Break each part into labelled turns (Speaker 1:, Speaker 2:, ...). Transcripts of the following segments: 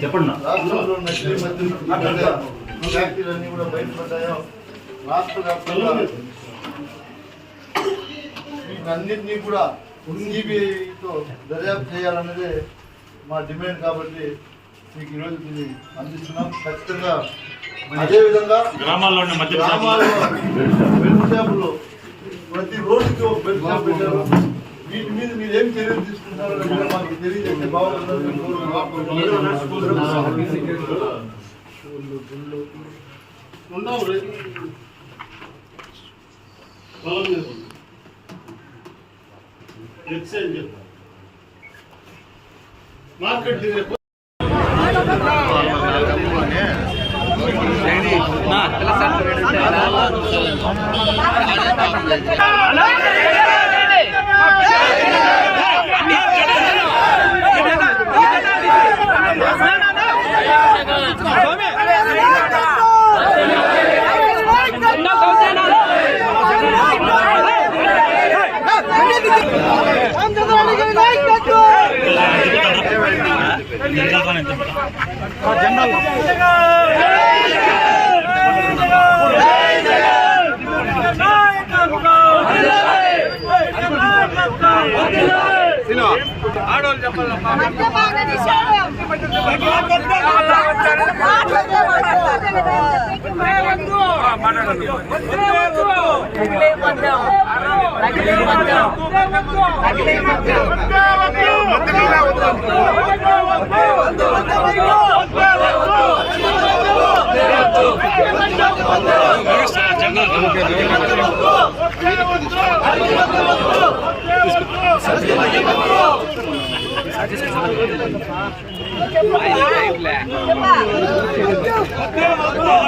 Speaker 1: చెప్పండి ఫ్యాక్టరీలన్నీ కూడా బయటపడ్డాయో రాష్ట్ర వ్యాప్తంగా వీటన్నింటినీ కూడా సిబిఐతో దర్యాప్తు చేయాలన్నదే మా డిమాండ్ కాబట్టి మీకు ఈరోజు దీన్ని అందిస్తున్నాం ఖచ్చితంగా అదేవిధంగా
Speaker 2: గ్రామాల్లో ఉన్న
Speaker 1: గ్రామాల్లో బెల్ట్ షాపులు ప్రతి రోడ్డుకి ఒక బెల్ట్ షాప్ పెట్టారు వీటి మీద మీరు ఏం చర్యలు తీసుకుంటారో మాకు తెలియజేస్తే
Speaker 2: మార్కెట్ జెండాలు. ఆడవాళ్ళు చెప్పాలి మాట్లాడండి. ವಂದೇ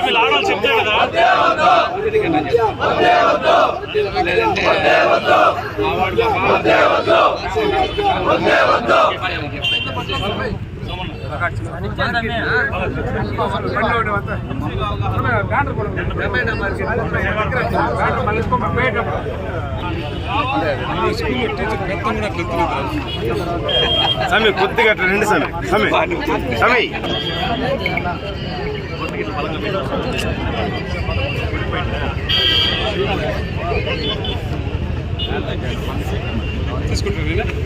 Speaker 2: వీళ్ళు ఆడాలి చెప్తే కదా
Speaker 3: సమీ కొద్దిగా అట్లా రండి సమీ. సమీ. సమీ.
Speaker 4: ఎన్నో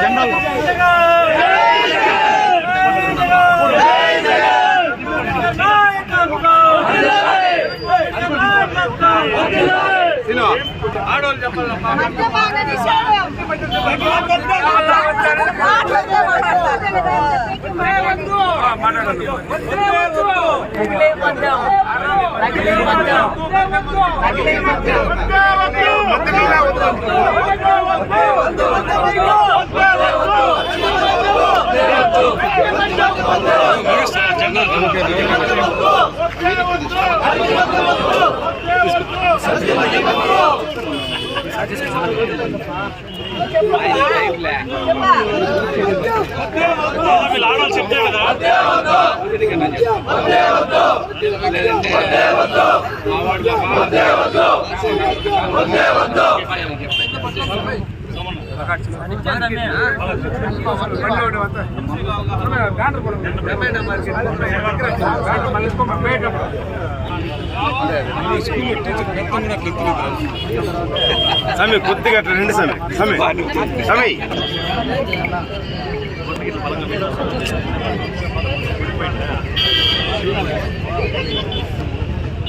Speaker 4: జనరల్ ఆడవాళ్ళు చెప్పాలి.
Speaker 2: మద్యపాన నిషేధం మాట్లాడే
Speaker 5: వీళ్ళు ఆడాలి చెప్తే కదా
Speaker 3: స్వామి కొద్దిగా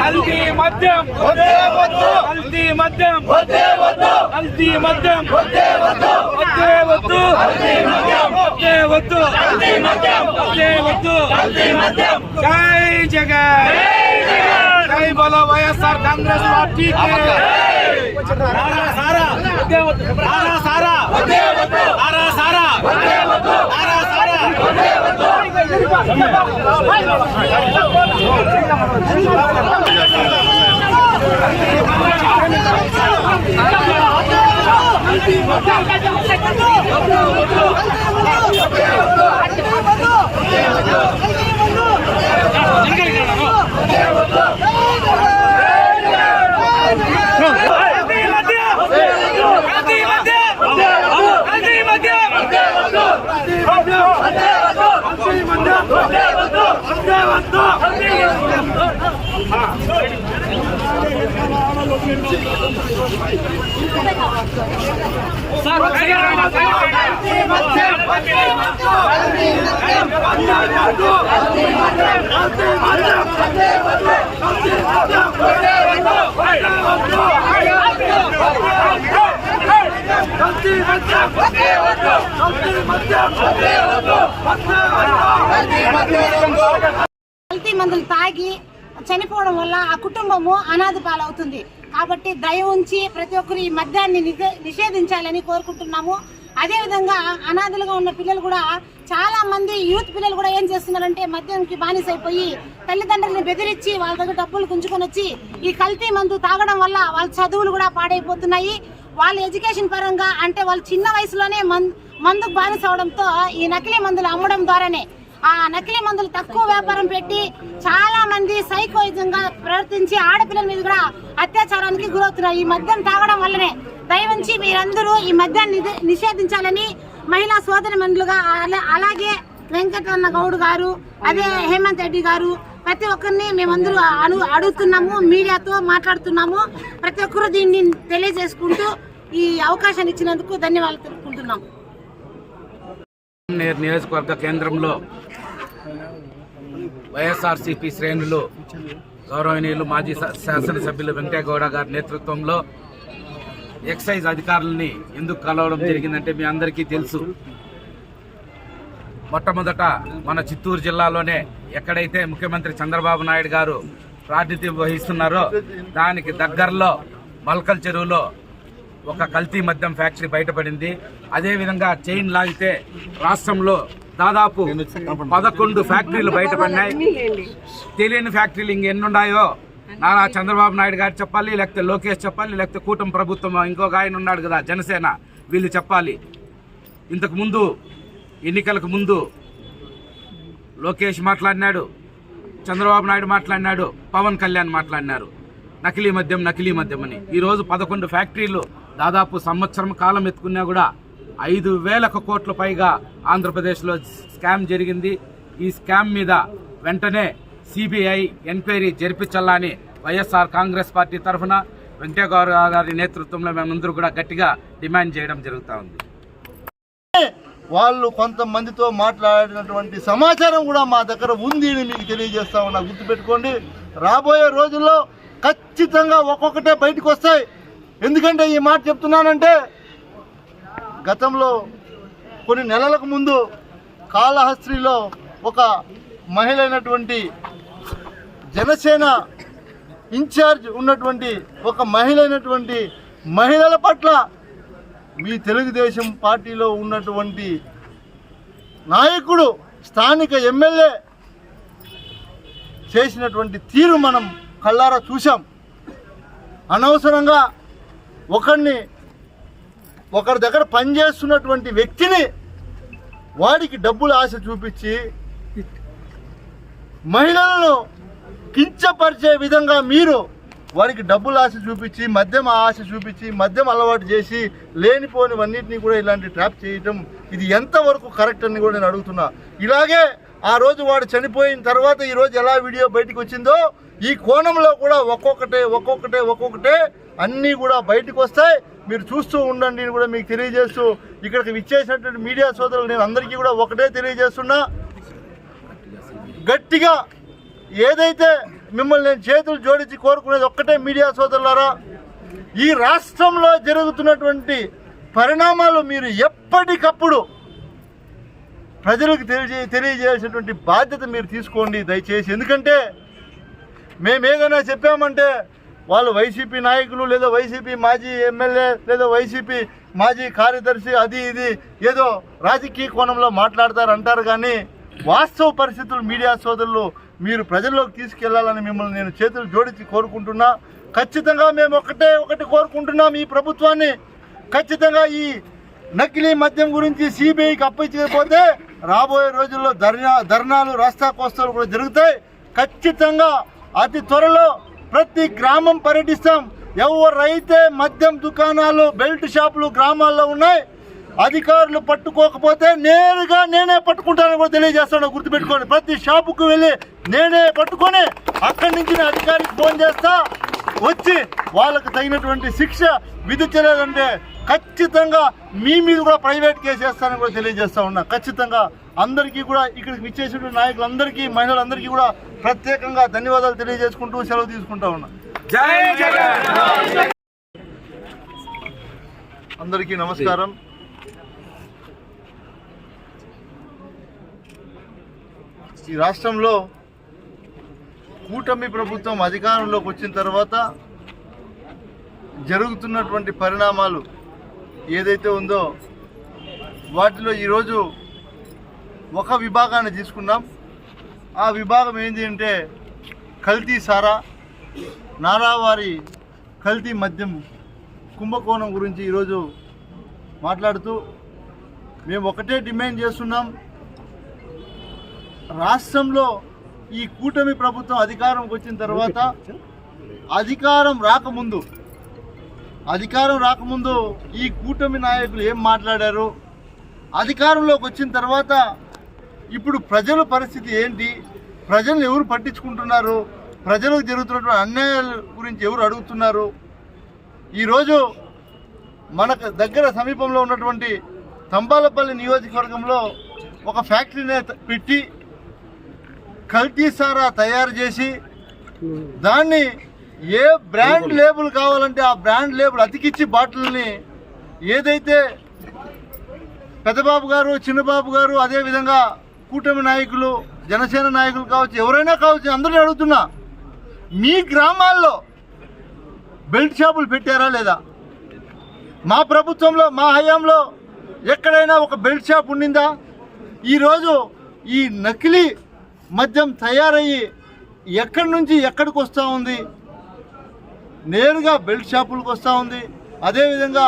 Speaker 5: కల్తీ మద్యం కల్తీ మద్యం కల్తీ మద్యం వద్దే వద్దు వద్దే వద్దు వద్దే వద్దు జై జగన్. జై బలో వైఎస్ఆర్ కాంగ్రెస్ పార్టీ సారా సారా సారా సారా సారా
Speaker 2: చనిపోవడం వల్ల ఆ కుటుంబము అనాథ పాలవుతుంది. కాబట్టి దయ ఉంచి ప్రతి ఒక్కరు ఈ మద్యాన్ని నిషేధించాలని కోరుకుంటున్నాము. అదేవిధంగా అనాథలుగా ఉన్న పిల్లలు కూడా చాలా మంది యూత్ పిల్లలు కూడా ఏం చేస్తున్నారంటే మద్యంకి బానిసైపోయి తల్లిదండ్రులను బెదిరించి వాళ్ళ దగ్గర డబ్బులు గుంజుకొని వచ్చి ఈ కల్తీ మందు తాగడం వల్ల వాళ్ళ చదువులు కూడా పాడైపోతున్నాయి. వాళ్ళ ఎడ్యుకేషన్ పరంగా అంటే వాళ్ళు చిన్న వయసులోనే మందు మందుకు బానిస అవడంతో ఈ నకిలీ మందులు అమ్మడం ద్వారానే ఆ నకిలీ మందులు తక్కువ వ్యాపారం పెట్టి చాలా మంది సైకోయిజంగా ప్రవర్తించి ఆడపిల్లల మీద కూడా అత్యాచారానికి గురవుతున్నారు. ఈ మద్యం తాగడం వల్లనే దయవంచి మీరందరూ ఈ మద్యాన్ని నిషేధించాలని మహిళా సోదరి మండలుగా అలాగే వెంకటరన్న గౌడ్ గారు అదే హేమంత్ రెడ్డి గారు ప్రతి ఒక్కరిని మేమందరూ అను అడుగుతున్నాము మీడియాతో మాట్లాడుతున్నాము. ప్రతి ఒక్కరు దీన్ని తెలియజేసుకుంటూ ఈ అవకాశాన్ని ఇచ్చినందుకు ధన్యవాదాలు తెలుపుకుంటున్నాము
Speaker 4: నియోజకవర్గ కేంద్రంలో వైఎస్ఆర్సీపీ శ్రేణులు గౌరవనీయులు మాజీ శాసనసభ్యులు వెంకయ్యగౌడ గారి నేతృత్వంలో ఎక్సైజ్ అధికారులని ఎందుకు కలవడం జరిగిందంటే మీ అందరికీ తెలుసు. మొట్టమొదట మన చిత్తూరు జిల్లాలోనే ఎక్కడైతే ముఖ్యమంత్రి చంద్రబాబు నాయుడు గారు ప్రాతినిధ్యం వహిస్తున్నారో దానికి దగ్గరలో మల్కల్ చెరువులో ఒక కల్తీ మద్యం ఫ్యాక్టరీ బయటపడింది. అదేవిధంగా చైన్ లాగితే రాష్ట్రంలో దాదాపు పదకొండు ఫ్యాక్టరీలు బయటపడినాయి. తెలియని ఫ్యాక్టరీలు ఇంకెన్నున్నాయో నారా చంద్రబాబు నాయుడు గారు చెప్పాలి లేకపోతే లోకేష్ చెప్పాలి లేకపోతే కూటమి ప్రభుత్వం ఇంకొక ఆయన ఉన్నాడు కదా జనసేన. వీళ్ళు చెప్పాలి. ఇంతకు ముందు ఎన్నికలకు ముందు లోకేష్ మాట్లాడినాడు చంద్రబాబు నాయుడు మాట్లాడినాడు పవన్ కళ్యాణ్ మాట్లాడినారు. నకిలీ మద్యం నకిలీ మద్యం అని ఈరోజు పదకొండు ఫ్యాక్టరీలు దాదాపు సంవత్సరం కాలం ఎత్తుకున్నా కూడా ఐదు వేలకు కోట్ల పైగా ఆంధ్రప్రదేశ్లో స్కామ్ జరిగింది. ఈ స్కామ్ మీద వెంటనే సిబిఐ ఎంక్వైరీ జరిపించాలని వైఎస్ఆర్ కాంగ్రెస్ పార్టీ తరఫున వెంకయ్య గారి నేతృత్వంలో మేమందరూ కూడా గట్టిగా డిమాండ్ చేయడం జరుగుతూ ఉంది.
Speaker 1: వాళ్ళు కొంతమందితో మాట్లాడినటువంటి సమాచారం కూడా మా దగ్గర ఉంది అని మీకు తెలియజేస్తా ఉన్నా. గుర్తుపెట్టుకోండి రాబోయే రోజుల్లో ఖచ్చితంగా ఒక్కొక్కటే బయటకు వస్తాయి. ఎందుకంటే ఈ మాట చెప్తున్నానంటే గతంలో కొన్ని నెలలకు ముందు కాళహస్త్రిలో ఒక మహిళ అయినటువంటి జనసేన ఇన్ఛార్జ్ ఉన్నటువంటి ఒక మహిళ అయినటువంటి మహిళల పట్ల మీ తెలుగుదేశం పార్టీలో ఉన్నటువంటి నాయకుడు స్థానిక ఎమ్మెల్యే చేసినటువంటి తీరు మనం కళ్ళారా చూసాం అనవసరంగా ఒకరిని ఒకరి దగ్గర పనిచేస్తున్నటువంటి వ్యక్తిని వాడికి డబ్బులు ఆశ చూపించి మహిళలను కించపరిచే విధంగా మీరు వారికి డబ్బులు ఆశ చూపించి మద్యం ఆశ చూపించి మద్యం అలవాటు చేసి లేనిపోనివన్నిటిని కూడా ఇలాంటి ట్రాప్ చేయటం ఇది ఎంతవరకు కరెక్ట్ అని కూడా నేను అడుగుతున్నా. ఇలాగే ఆ రోజు వాడు చనిపోయిన తర్వాత ఈరోజు ఎలా వీడియో బయటకు వచ్చిందో ఈ కోణంలో కూడా ఒక్కొక్కటే ఒక్కొక్కటే ఒక్కొక్కటే అన్నీ కూడా బయటకు వస్తాయి. మీరు చూస్తూ ఉండండి కూడా మీకు తెలియజేస్తూ ఇక్కడికి విచ్చేసినటువంటి మీడియా సోదరులు నేను అందరికీ కూడా ఒకటే తెలియజేస్తున్నా. గట్టిగా ఏదైతే మిమ్మల్ని నేను చేతులు జోడించి కోరుకునేది ఒక్కటే మీడియా సోదరులారా ఈ రాష్ట్రంలో జరుగుతున్నటువంటి పరిణామాలు మీరు ఎప్పటికప్పుడు ప్రజలకు తెలియజే తెలియజేయాల్సినటువంటి బాధ్యత మీరు తీసుకోండి దయచేసి. ఎందుకంటే మేము ఏదైనా చెప్పామంటే వాళ్ళు వైసీపీ నాయకులు లేదా వైసీపీ మాజీ ఎమ్మెల్యే లేదా వైసీపీ మాజీ కార్యదర్శి అది ఇది ఏదో రాజకీయ కోణంలో మాట్లాడతారు అంటారు కానీ వాస్తవ పరిస్థితులు మీడియా సోదరులు మీరు ప్రజల్లోకి తీసుకెళ్ళాలని మిమ్మల్ని నేను చేతులు జోడించి కోరుకుంటున్నా. ఖచ్చితంగా మేము ఒకటే ఒకటి కోరుకుంటున్నాం ఈ ప్రభుత్వాన్ని. ఖచ్చితంగా ఈ నకిలీ మద్యం గురించి సిబిఐకి అప్పగించకపోతే రాబోయే రోజుల్లో ధర్నా ధర్నాలు రాస్తా కోస్తాలు కూడా జరుగుతాయి. ఖచ్చితంగా అతి త్వరలో ప్రతి గ్రామం పర్యటిస్తాం. ఎవరైతే మద్యం దుకాణాలు బెల్ట్ షాపులు గ్రామాల్లో ఉన్నాయి అధికారులు పట్టుకోకపోతే నేరుగా నేనే పట్టుకుంటానని కూడా తెలియజేస్తాను. గుర్తుపెట్టుకోండి ప్రతి షాపుకు వెళ్ళి నేనే పట్టుకొని అక్కడి నుంచి నేను అధికారికి ఫోన్ చేస్తా. వచ్చి వాళ్ళకు తగినటువంటి శిక్ష విధించలేదంటే ఖచ్చితంగా మీ మీద కూడా ప్రైవేట్ కేసు వేస్తానని కూడా తెలియజేస్తా ఉన్నా. ఖచ్చితంగా అందరికీ కూడా ఇక్కడికి విచ్చేసినటువంటి నాయకులందరికీ మహిళలందరికీ కూడా ప్రత్యేకంగా ధన్యవాదాలు తెలియజేసుకుంటూ సెలవు తీసుకుంటా ఉన్నా. అందరికీ నమస్కారం. ఈ రాష్ట్రంలో కూటమి ప్రభుత్వం అధికారంలోకి వచ్చిన తర్వాత జరుగుతున్నటువంటి పరిణామాలు ఏదైతే ఉందో వాటిలో ఈరోజు ఒక విభాగాన్ని తీసుకున్నాం. ఆ విభాగం ఏంటి అంటే కల్తీ సారా నారావారి కల్తీ మద్యం కుంభకోణం గురించి ఈరోజు మాట్లాడుతూ మేము ఒకటే డిమాండ్ చేస్తున్నాం. రాష్ట్రంలో ఈ కూటమి ప్రభుత్వం అధికారంకి వచ్చిన తర్వాత అధికారం రాకముందు అధికారం రాకముందు ఈ కూటమి నాయకులు ఏం మాట్లాడారు? అధికారంలోకి వచ్చిన తర్వాత ఇప్పుడు ప్రజల పరిస్థితి ఏంటి? ప్రజలను ఎవరు పట్టించుకుంటున్నారు? ప్రజలకు జరుగుతున్నటువంటి అన్యాయాల గురించి ఎవరు అడుగుతున్నారు? ఈరోజు మనకు దగ్గర సమీపంలో ఉన్నటువంటి తంబాలపల్లి నియోజకవర్గంలో ఒక ఫ్యాక్టరీని పెట్టి కల్తీ సారా తయారు చేసి దాన్ని ఏ బ్రాండ్ లేబుల్ కావాలంటే ఆ బ్రాండ్ లేబుల్ అతికిచ్చి బాటిల్ని ఏదైతే పెద్దబాబు గారు చిన్నబాబు గారు అదేవిధంగా కూటమి నాయకులు జనసేన నాయకులు కావచ్చు ఎవరైనా కావచ్చు అందరినీ అడుగుతున్నా మీ గ్రామాల్లో బెల్ట్ షాపులు పెట్టారా లేదా? మా ప్రభుత్వంలో మా హయాంలో ఎక్కడైనా ఒక బెల్ట్ షాప్ ఉండిందా? ఈరోజు ఈ నకిలీ మద్యం తయారయ్యి ఎక్కడి నుంచి ఎక్కడికి వస్తూ ఉంది? నేరుగా బెల్ట్ షాపులకు వస్తూ ఉంది. అదేవిధంగా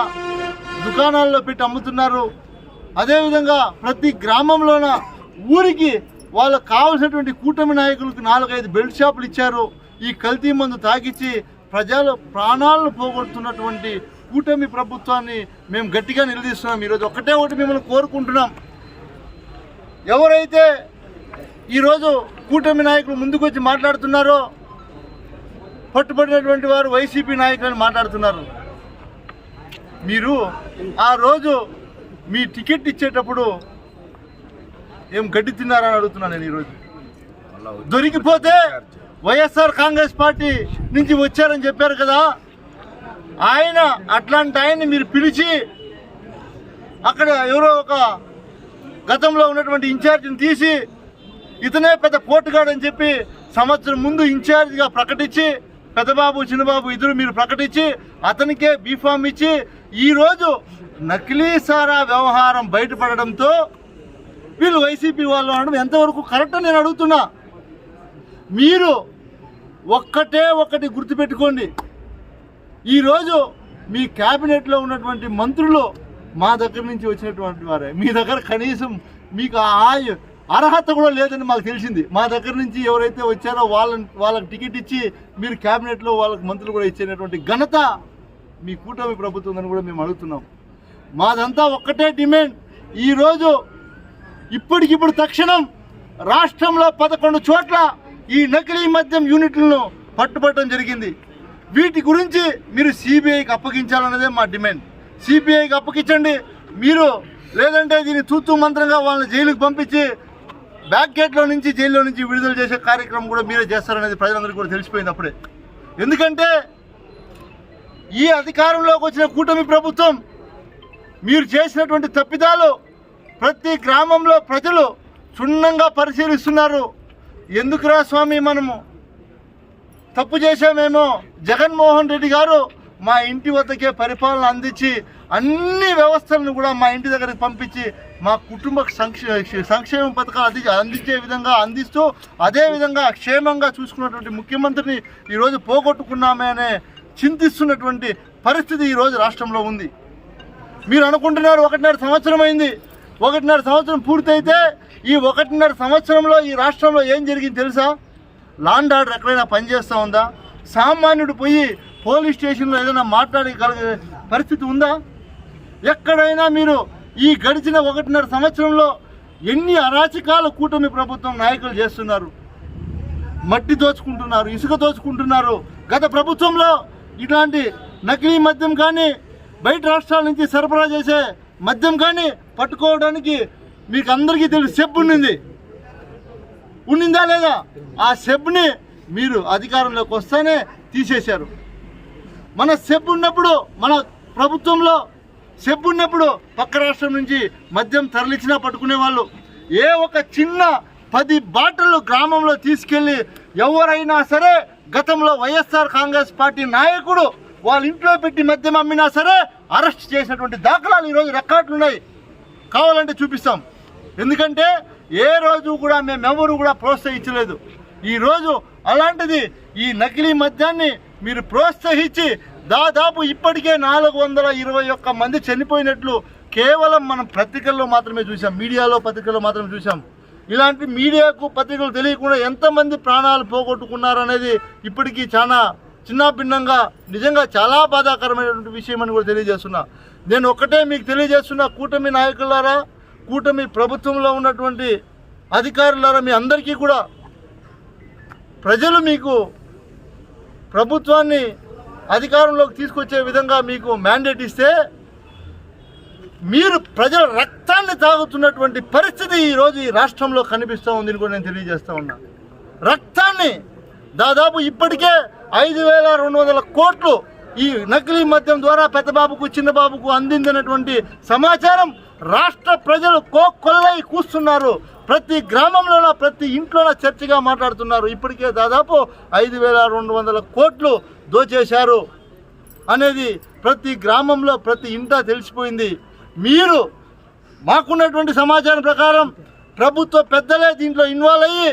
Speaker 1: దుకాణాల్లో పెట్టి అమ్ముతున్నారు. అదేవిధంగా ప్రతి గ్రామంలోన ఊరికి వాళ్ళకు కావలసినటువంటి కూటమి నాయకులకు నాలుగైదు బెల్ట్ షాపులు ఇచ్చారు. ఈ కల్తీ మందు తాగిచ్చి ప్రజలు ప్రాణాలను పోగొడుతున్నటువంటి కూటమి ప్రభుత్వాన్ని మేము గట్టిగా నిలదీస్తున్నాం. ఈరోజు ఒకటే ఒకటి మిమ్మల్ని కోరుకుంటున్నాం. ఎవరైతే ఈరోజు కూటమి నాయకులు ముందుకు వచ్చి మాట్లాడుతున్నారో పట్టుబడినటువంటి వారు వైసీపీ నాయకులని మాట్లాడుతున్నారు. మీరు ఆ రోజు మీ టికెట్ ఇచ్చేటప్పుడు ఏం గడ్డి తిన్నారని అడుగుతున్నాను నేను ఈరోజు. దొరికిపోతే వైఎస్ఆర్ కాంగ్రెస్ పార్టీ నుంచి వచ్చారని చెప్పారు కదా. ఆయన అట్లాంటి ఆయన్ని మీరు పిలిచి అక్కడ ఎవరో ఒక గతంలో ఉన్నటువంటి ఇన్ఛార్జిని తీసి ఇతనే పెద్ద పోటుగాడని చెప్పి సంవత్సరం ముందు ఇన్ఛార్జిగా ప్రకటించి పెద్దబాబు చిన్నబాబు ఇద్దరు మీరు ప్రకటించి అతనికే బీఫామ్ ఇచ్చి ఈరోజు నకిలీ సారా వ్యవహారం బయటపడడంతో వీళ్ళు వైసీపీ వాళ్ళు అనడం ఎంతవరకు కరెక్ట్ నేను అడుగుతున్నా. మీరు ఒక్కటే ఒకటి గుర్తుపెట్టుకోండి. ఈరోజు మీ క్యాబినెట్లో ఉన్నటువంటి మంత్రులు మా దగ్గర నుంచి వచ్చినటువంటి వారే. మీ దగ్గర కనీసం మీకు ఆ అర్హత కూడా లేదని మాకు తెలిసింది. మా దగ్గర నుంచి ఎవరైతే వచ్చారో వాళ్ళని వాళ్ళకి టికెట్ ఇచ్చి మీరు క్యాబినెట్లో వాళ్ళకి మంత్రులు కూడా ఇచ్చేటటువంటి ఘనత మీ కూటమి ప్రభుత్వం అని కూడా మేము అడుగుతున్నాం. మాదంతా ఒక్కటే డిమాండ్. ఈరోజు ఇప్పటికిప్పుడు తక్షణం రాష్ట్రంలో పదకొండు చోట్ల ఈ నకిలీ మద్యం యూనిట్లను పట్టుబట్టడం జరిగింది. వీటి గురించి మీరు సిబిఐకి అప్పగించాలన్నదే మా డిమాండ్. సిబిఐకి అప్పగించండి. మీరు లేదంటే దీన్ని తూతూ మంత్రంగా వాళ్ళని జైలుకి పంపించి బ్యాక్ గేట్లో నుంచి జైల్లో నుంచి విడుదల చేసే కార్యక్రమం కూడా మీరే చేస్తారనేది ప్రజలందరికీ కూడా తెలిసిపోయింది అప్పుడే. ఎందుకంటే ఈ అధికారంలోకి వచ్చిన కూటమి ప్రభుత్వం మీరు చేసినటువంటి తప్పిదాలు ప్రతి గ్రామంలో ప్రజలు క్షుణ్ణంగా పరిశీలిస్తున్నారు. ఎందుకురా స్వామి మనము? తప్పు చేశామేమో జగన్మోహన్ రెడ్డి గారు మా ఇంటి వద్దకే పరిపాలన అందించి అన్ని వ్యవస్థలను కూడా మా ఇంటి దగ్గరికి పంపించి మా కుటుంబ సంక్షే సంక్షేమ పథకాలు అంది అందించే విధంగా అందిస్తూ అదేవిధంగా క్షేమంగా చూసుకున్నటువంటి ముఖ్యమంత్రిని ఈరోజు పోగొట్టుకున్నామే అనే చింతిస్తున్నటువంటి పరిస్థితి ఈరోజు రాష్ట్రంలో ఉంది. మీరు అనుకుంటున్నారు ఒకటిన్నర సంవత్సరం అయింది. ఒకటిన్నర సంవత్సరం పూర్తయితే ఈ ఒకటిన్నర సంవత్సరంలో ఈ రాష్ట్రంలో ఏం జరిగింది తెలుసా? లాండ్ ఆర్డర్ ఎక్కడైనా పనిచేస్తూ ఉందా? సామాన్యుడు పోయి పోలీస్ స్టేషన్లో ఏదైనా మాట్లాడగలిగే పరిస్థితి ఉందా? ఎక్కడైనా మీరు ఈ గడిచిన ఒకటిన్నర సంవత్సరంలో ఎన్ని అరాచకాల కూటమి ప్రభుత్వం నాయకులు చేస్తున్నారు? మట్టి దోచుకుంటున్నారు ఇసుక దోచుకుంటున్నారు. గత ప్రభుత్వంలో ఇట్లాంటి నకిలీ మద్యం కానీ బయట రాష్ట్రాల నుంచి సరఫరా చేసే మద్యం కానీ పట్టుకోవడానికి మీకు అందరికీ తెలుసు సెబ్ ఉండింది ఉండిందా లేదా? ఆ సెబ్ని మీరు అధికారంలోకి వస్తేనే తీసేశారు. మన సెబ్ ఉన్నప్పుడు మన ప్రభుత్వంలో ఉన్నప్పుడు పక్క రాష్ట్రం నుంచి మద్యం తరలించినా పట్టుకునే వాళ్ళు ఏ ఒక చిన్న పది బాటలు గ్రామంలో తీసుకెళ్ళి ఎవరైనా సరే గతంలో వైఎస్ఆర్ కాంగ్రెస్ పార్టీ నాయకుడు వాళ్ళ ఇంట్లో పెట్టి మద్యం అమ్మినా సరే అరెస్ట్ చేసినటువంటి దాఖలాలు ఈరోజు రికార్డులు ఉన్నాయి కావాలంటే చూపిస్తాం. ఎందుకంటే ఏ రోజు కూడా మేమెవరు కూడా ప్రోత్సహించలేదు. ఈరోజు అలాంటిది ఈ నకిలీ మద్యాన్ని మీరు ప్రోత్సహించి దాదాపు ఇప్పటికే నాలుగు వందల ఇరవై ఒక్క మంది చనిపోయినట్లు కేవలం మనం పత్రికల్లో మాత్రమే చూసాం మీడియాలో పత్రికల్లో మాత్రమే చూసాం ఇలాంటి మీడియాకు పత్రికలు తెలియకుండా ఎంతమంది ప్రాణాలు పోగొట్టుకున్నారనేది ఇప్పటికీ చాలా చిన్నభిన్నంగా నిజంగా చాలా బాధాకరమైనటువంటి విషయం అని కూడా తెలియజేస్తున్నా. నేను ఒక్కటే మీకు తెలియజేస్తున్నా కూటమి నాయకులారా కూటమి ప్రభుత్వంలో ఉన్నటువంటి అధికారులారా మీ అందరికీ కూడా ప్రజలు మీకు ప్రభుత్వాన్ని అధికారంలోకి తీసుకొచ్చే విధంగా మీకు మ్యాండేట్ ఇస్తే మీరు ప్రజల రక్తాన్ని తాగుతున్నటువంటి పరిస్థితి ఈరోజు ఈ రాష్ట్రంలో కనిపిస్తూ ఉందని కూడా నేను తెలియజేస్తూ ఉన్నా. రక్తాన్ని దాదాపు ఇప్పటికే ఐదు వేల రెండు వందల కోట్లు ఈ నకిలీ మద్యం ద్వారా పెద్దబాబుకు చిన్నబాబుకు అందిందినటువంటి సమాచారం రాష్ట్ర ప్రజలు కోకొల్లై కూస్తున్నారు. ప్రతి గ్రామంలోన ప్రతి ఇంట్లోన చర్చగా మాట్లాడుతున్నారు. ఇప్పటికే దాదాపు ఐదు వేల రెండు వందల కోట్లు దోచేశారు అనేది ప్రతి గ్రామంలో ప్రతి ఇంటా తెలిసిపోయింది. మీరు మాకున్నటువంటి సమాచారం ప్రకారం ప్రభుత్వ పెద్దలే దీంట్లో ఇన్వాల్వ్ అయ్యి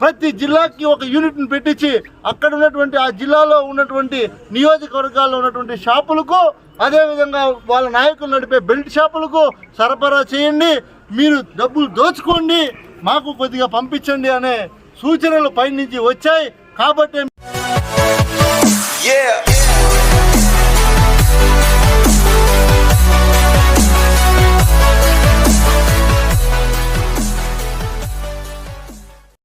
Speaker 1: ప్రతి జిల్లాకి ఒక యూనిట్ని పెట్టించి అక్కడ ఉన్నటువంటి ఆ జిల్లాలో ఉన్నటువంటి నియోజకవర్గాల్లో ఉన్నటువంటి షాపులకు అదేవిధంగా వాళ్ళ నాయకులు నడిపే బెల్ట్ షాపులకు సరఫరా చేయండి. మీరు డబ్బులు దోచుకోండి. మాకు కొద్దిగా పంపించండి అనే సూచనలు పైనుంచి వచ్చాయి. కాబట్టి